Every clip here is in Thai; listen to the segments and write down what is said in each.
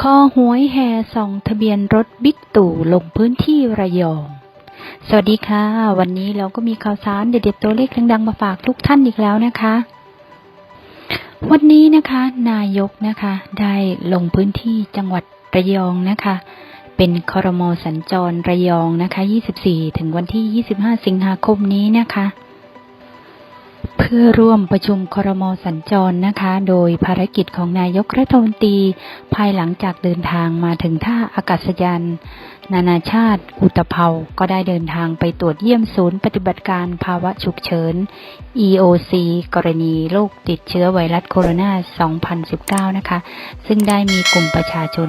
คอหวยแห่ส่องทะเบียนรถบิ๊กตู่ลงพื้นที่ระยอง สวัสดีค่ะ วันนี้เราก็มีข่าวสารเด็ดๆตัวเลขดังๆมาฝากทุกท่านอีกแล้วนะคะ วันนี้นะคะ นายกนะคะ ได้ลงพื้นที่จังหวัดระยองนะคะ เป็นคอรมอสัญจรระยองนะคะ 24 ถึงวันที่ 25 สิงหาคมนี้นะคะ เพื่อร่วมประชุมครมสัญจรนะคะ โดยภารกิจของนายกรัฐมนตรีภายหลังจากเดินทางมาถึงท่าอากาศยานนานาชาติ อุตภเปาก็ได้เดินทางไปตรวจเยี่ยมศูนย์ปฏิบัติการภาวะฉุกเฉิน EOC กรณีโรคติดเชื้อไวรัสโคโรนา 2019 นะคะ ซึ่งได้มีกลุ่มประชาชน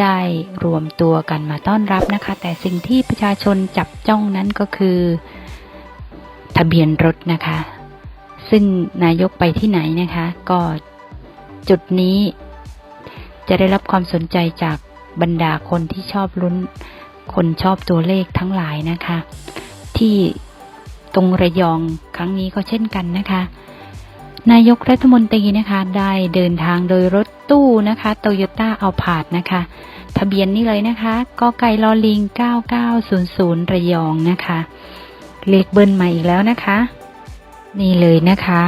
ได้รวมตัวกันมาต้อนรับนะคะ แต่สิ่งที่ประชาชนจับจ้องนั้นก็คือ ทะเบียนรถนะคะ ซึ่งนายกไปที่ไหนนะคะ ก็จุดนี้จะได้รับความสนใจจากบรรดาคนที่ชอบลุ้น คนชอบตัวเลขทั้งหลายนะคะ ที่ตรงระยองครั้งนี้ก็เช่นกันนะคะ นายกรัฐมนตรีนะคะได้เดินทางโดยรถตู้นะคะโตโยต้าเอาผาดนะคะ ทะเบียนนี่เลยนะคะกไก่ลอลิง 9900 ระยองนะคะ เลขเบิ้ลมาอีกแล้วนะคะ นี่เลยนะคะ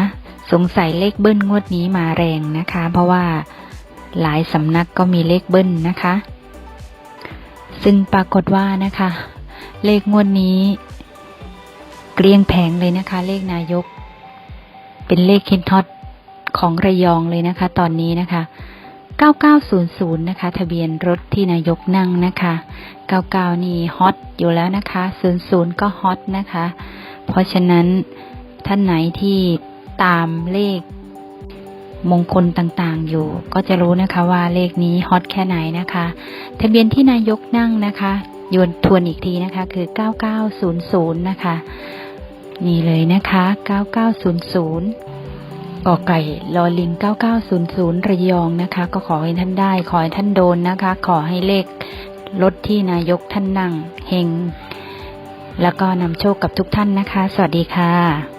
สงสัยเลขเบิ้ลงวดนี้มาแรงนะคะ เพราะว่าหลายสำนักก็มีเลขเบิ้ลนะคะ ซึ่งปรากฏว่านะคะ เลขงวดนี้ เกลียงแผงเลยนะคะ เลขนายก เป็นเลขคินทอตของระยองเลยนะคะ ตอนนี้นะคะ 9900 นะคะ ทะเบียนรถที่นายกนั่งนะคะ 99 นี่ฮอตอยู่แล้วนะคะ 00 ก็ฮอตนะคะ เพราะฉะนั้น ท่านไหนที่ตามเลขมงคลต่างๆ อยู่ ก็จะรู้นะคะว่าเลขนี้ฮอตแค่ไหนนะคะ ทะเบียนที่นายกนั่งนะคะโยนทวนอีกทีนะคะคือ 9900 นะคะ นี่เลยนะคะ 9900กอไก่ลอลิง 9900 ระยองนะคะ ก็ขอให้ท่านได้ ขอให้ท่านโดนนะคะ ขอให้เลขรถที่นายกท่านนั่งเฮงแล้วก็นำโชคกับทุกท่านนะคะ สวัสดีค่ะ